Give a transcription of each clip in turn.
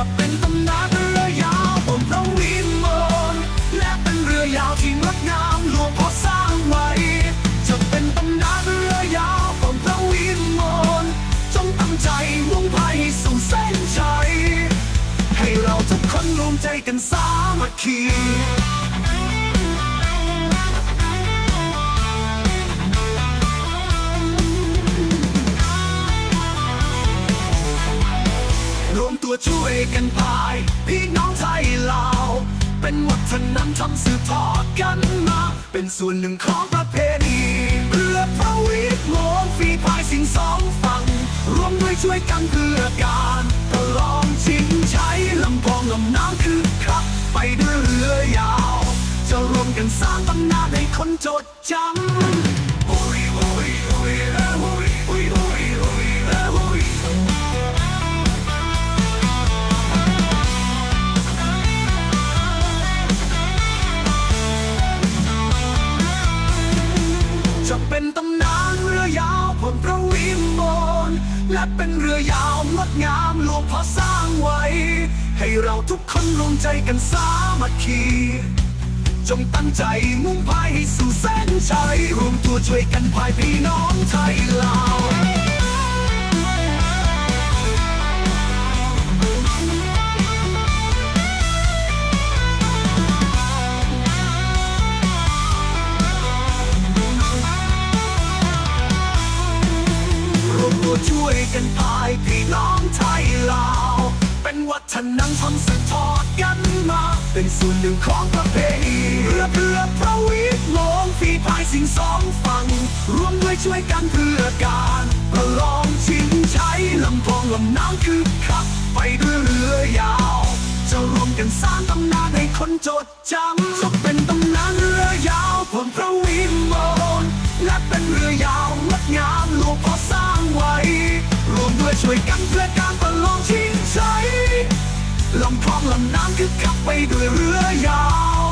จะเป็นตำนานเรือยาวบนพระวิมลและเป็นเรือยาวที่งดงามหลวงพ่อสร้างไว้ จะเป็นตำนานเรือยาวบนพระวิมลจงตั้งใจมุ่งไปสู่เส้นชัยให้เราทุกคนรวมใจกันสามัคคี ช่วยกันพาย พี่น้องไทยลาว เป็นวัฒนธรรมสืบทอดกันมา เป็นส่วนหนึ่งของประเพณีเพื่อพระวิทย์โงฝีพายสิงสองฝั่งรวมด้วยช่วยกันเพื่อการประลองชิงชัยลำพองลำน้ำคือคักไปด้วยเรือยาว จะรวมกันสร้างตำนานให้คนจดจำ ตำนานเรือยาวบนพระวิมลและเป็นเรือยาวงดงามหลวงพ่อสร้างไว้ ให้เราทุกคนรวมใจกันสามัคคีจงตั้งใจมุ่งพายให้สู่เส้นชัยรวมตัวช่วยกันพายพี่น้องไทยลาว วช่วยกันพายพี่น้องไทยลาว เป็นวัฒนธรรมสืบทอดกันมา เป็นส่วนหนึ่งของประเพณีเรือเรือพระวิทย์ลงฝีพายสิ่งสองฝั่งร่วมด้วยช่วยกันเพื่อการประลองชิงชัยลำพองลำน้ำคือขับ ไปด้วยเรือยาว จะรวมกันสร้างตำนานให้คนจดจำจะเป็นตำนานเรือยาวบนพระวิมลและเป็นเรือยาว ช่วยกันเพื่อการประลองชิงชัยลำพองลำน้ำคือขับไปด้วยเรือยาว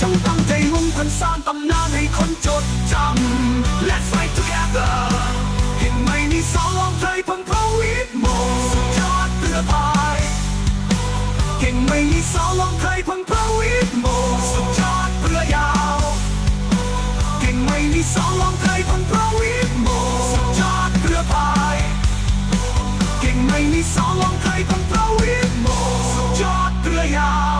จงตั้งใจมุ่งพันสร้างตำนานให้คนจดจำ Let's fight together เห็นไหมนี่สองลองไทยพันพระวิทย์โมสุดยอดเรือพายเก่งไม่มีสาวลองใครพังพระวิทย์โมสุดยอดเรือยาว เก่งไม่มีสาวลองใครพัง เก่งไม่มีสองลองใครพังพระวิทย์โมสุดยอดเรือยาว